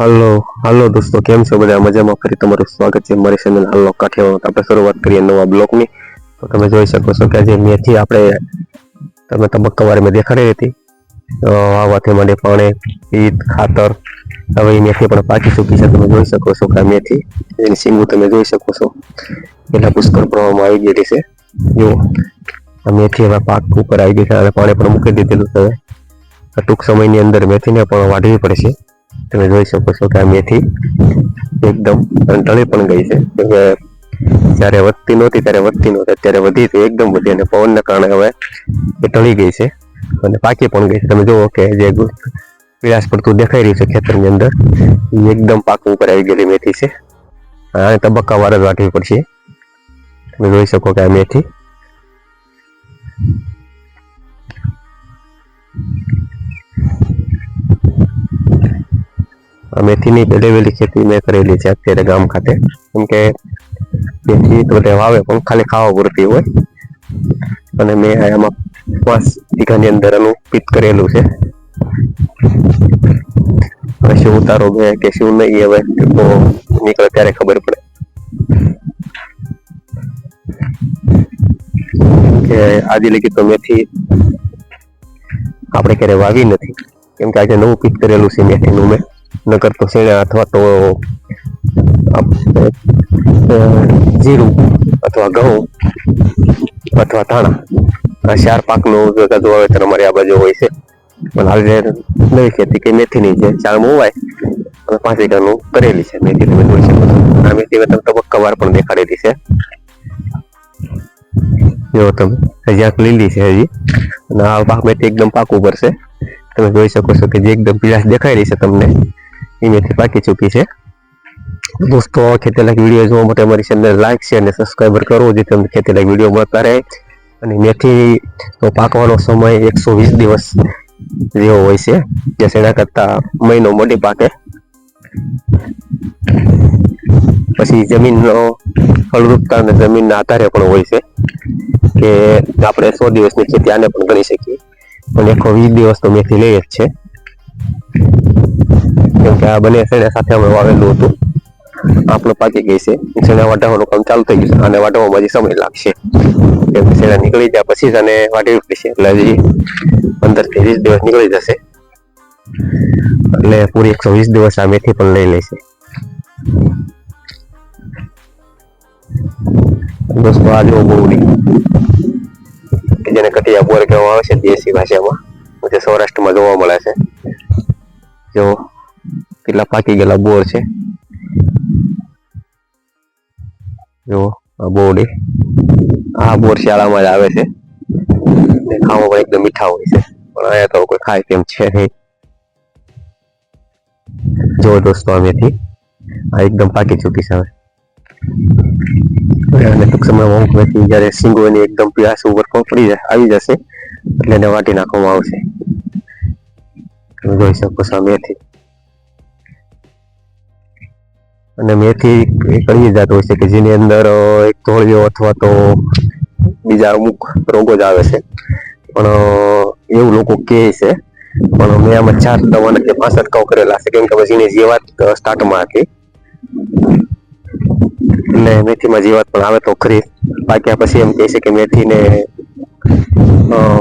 હાલો હાલો દોસ્તો, કેમ છો બધા? મજામાં? ફરી તમારું સ્વાગત છે મારી ચેનલ હાલો કાઠિયાવાડ આપણે શરૂઆત કરીએ નવા બ્લોગની તો તમે જોઈ શકો છો કે આજે મેથી આપણે તમે તબક્કાવારી મેં દેખાડી હતી. વાવાથી માંડે પાણી, ઈદ, ખાતર, હવે મેથી પણ પાકી ચૂકી છે. તમે જોઈ શકો છો કે મેથી, એની સિંગું તમે જોઈ શકો છો. એટલા પુષ્કળ પ્રમાણમાં આવી ગયેલી છે. જુઓ આ મેથી હવે પાક ઉપર આવી ગઈ છે અને પાણી પણ મૂકી દીધેલું છે ટૂંક સમયની અંદર મેથીને પણ વાઢવી પડશે. તમે જોઈ શકો છો કે આ મેથી એકદમ ટળી પણ ગઈ છે. કેમ જ્યારે વધતી નહોતી, ત્યારે વધતી નહોતી, અત્યારે વધી તો એકદમ વધી અને પવનના કારણે હવે એ ટળી ગઈ છે અને પાકી પણ ગઈ છે. તમે જુઓ કે જે પીળાશ પડતું દેખાઈ રહ્યું છે ખેતરની અંદર એ એકદમ પાક ઉપર આવી ગયેલી મેથી છે. આને તબક્કાવાર જ વાટવી પડશે. તમે જોઈ શકો કે આ મેથી મેથીની પહેલી વહેલી ખેતી મેં કરેલી છે અત્યારે ગામ ખાતે. કેમ કે મેથી તો બધા વાવે, પણ ખાલી ખાવા પૂરતી હોય. અને મેં આમાં પાંચ વીઘાની અંદર એનું પિત કરેલું છે. હવે શું ઉતારો મેં કે શું નહીં હવે, તો નીકળે ત્યારે ખબર પડે. કે આજે લગી તો મેથી આપણે ક્યારે વાવી નથી. કેમ કે આજે નવું પિત કરેલું છે મેથીનું મેં. નકર તો શેણા અથવા તો જીરું અથવા ઘઉં અથવા ધાણા. આ ચાર પાકનું ભેગા વાવેતર અમારી આ બાજુ હોય છે. પણ હાલ જે નવી ખેતી કે મેથીની છે ચાર મોવાય અને પાંચ વીઘાનું કરેલી છે મેથી તમે જોઈ શકો છો. આ મેથી મેં તબક્કાવાર પણ દેખાડેલી છે. જો તમે, હજી આંખ લીલી છે હજી. અને આ પાક મેથી એકદમ પાક ઉપર છે. તમે જોઈ શકો છો કે જે એકદમ પીળાશ દેખાઈ રહી છે તમને એ મેથી પાકી ચૂકી છે. દોસ્તો ખેતીલાયક વીડિયો જોવા માટે અમારી ચેનલ લાઈક છે અને સબસ્ક્રાઈબર કરો, જેથી તમને ખેતીલાયક વીડિયો મળતા રહે. અને મેથી પાકવાનો સમય એકસો વીસ દિવસ જેવો હોય છે, જે સેના કરતા મહિનો મોટી પાકે. પછી જમીનનો ફળદ્રુપતા અને જમીનના આધારે પણ હોય છે, કે આપણે સો દિવસની ખેતી આને પણ ગણી શકીએ. પણ એકસો વીસ દિવસ તો મેથી લઈએ જ છે. કેમ કે આ બંને શેણા સાથે અમે વાવેલું હતું. આપણું પાકી ગઈ છે. શેણા વાટવાનું કામ ચાલુ થઈ ગયું અને વાટવામાં હજી સમય લાગશે. કેમ કે શેણા નીકળી જાય પછી જ આને વાઢવી પડશે એટલે હજી પંદરથી વીસ દિવસ નીકળી જશે. એટલે પૂરી એકસો વીસ દિવસ આ મેથી પણ લઈ લેશે. દોસ્તો, આ જો કે જેને કટિયા બોર કહેવામાં આવે છે, દેશી ભાષામાં. જે સૌરાષ્ટ્રમાં જોવા મળે છે. જો કેટલા પાકી ગયેલા બોર છે. જો આ બોરડી આ બોર શિયાળામાં જ આવે છે. ખાવામાં એકદમ મીઠા હોય છે. પણ અહીંયા તો કોઈ ખાય તેમ છે નહીં. જો દોસ્તો અમેથી આ એકદમ પાકી ચૂકી છે હવે. અને ટૂંક સમયમાં અમુક મેથી જ્યારે સિંગોની એકદમ પીળાશ ઉપર પડી જાય આવી જશે એટલે એને વાટી નાખવામાં આવશે. તમે જોઈ શકો છો મેથી. અને મેથી એક અળવી જાત હોય છે કે જેની અંદર એક ધોળિયો અથવા તો બીજા અમુક રોગો જ આવે છે. પણ એવું લોકો કહે છે, પણ મેં આમાં ચાર દવાના કે પાંચ અટકાવ કરેલા છે. કેમ કે પછી એની જીવાત સ્ટાર્ટમાં હતી એટલે મેથીમાં જીવાત પણ આવે તો ખરી. પાક્યા પછી એમ કહે છે કે મેથીને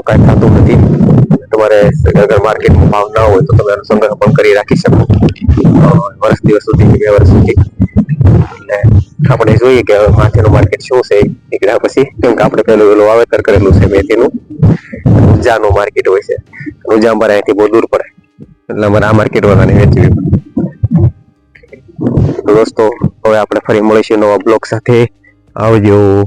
કાંઈ થતું નથી. તમારે માર્કેટમાં ભાવ ના હોય તો તમે સંગ્રહ પણ કરી રાખી શકો. વર્ષ દિવસ સુધી બે વર્ષ સુધી. એટલે આપણે જોઈએ કે માથેનું માર્કેટ શું છે. નીકળ્યા પછી કેમ કે આપણે પેલું પેલું વાવેતર કરેલું છે મેથીનું. ઉજાનું માર્કેટ હોય છે. ઉજા અમારે અહીંથી બહુ દૂર પડે. એટલે અમારે આ માર્કેટ વાળાને વેચવી દોસ્તો હવે આપણે ફરી મળીશું નવા બ્લોગ સાથે. આવજો.